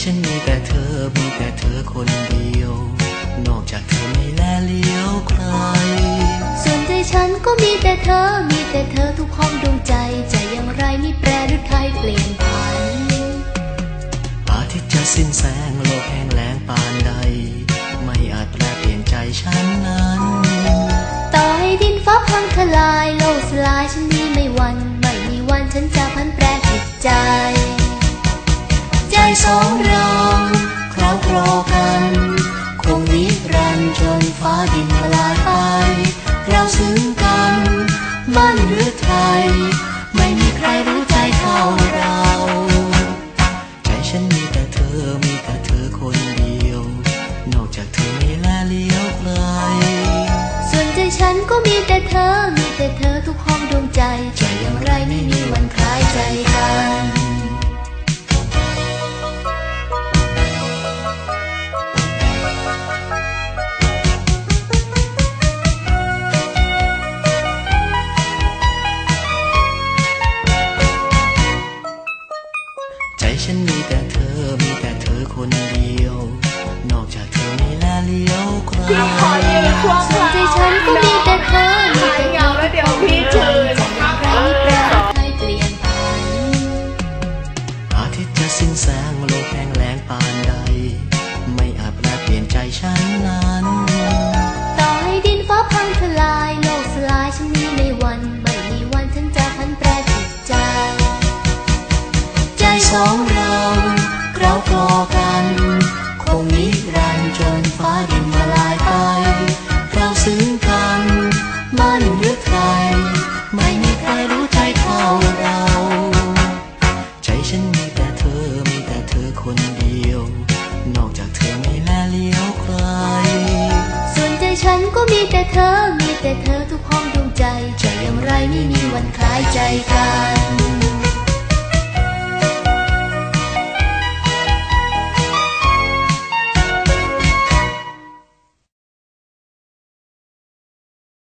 ฉันมีแต่เธอ มีแต่เธอคนเดียว นอกจากเธอไม่แลเลี้ยวใคร ส่วนใจฉันก็มีแต่เธอ มีแต่เธอทุกห้องดวงใจใจอย่างไรไม่แปรหรือใครเปลี่ยนผัน อาทิตย์จะสิ้นแสงโลกแห้งแล้งปานใด ไม่อาจแปลเปลี่ยนใจฉันนั้น ต่อให้ดินฟ้าพังทลายโลกสลายฉันนี้ไม่หวันไม่มีวันฉันจะพันแปรจิตใจ ใจสองเรา ก็มีแต่เธอ มีแต่เธอทุกห้องดวงใจใจอย่างไรไม่มีวันคล้ายใจกันใจฉันมีแต่เธอ มีแต่เธอคนเดียว นอกจากเธอไม่แลเลี้ยวใคร คนเดียว นอกจากเธอไม่แลเลี้ยวใคร ส่วนใจฉันก็มีแต่เธอ มีแต่เธอทุกห้องดวงใจใจอย่างไรไม่มีวันคล้ายใจกัน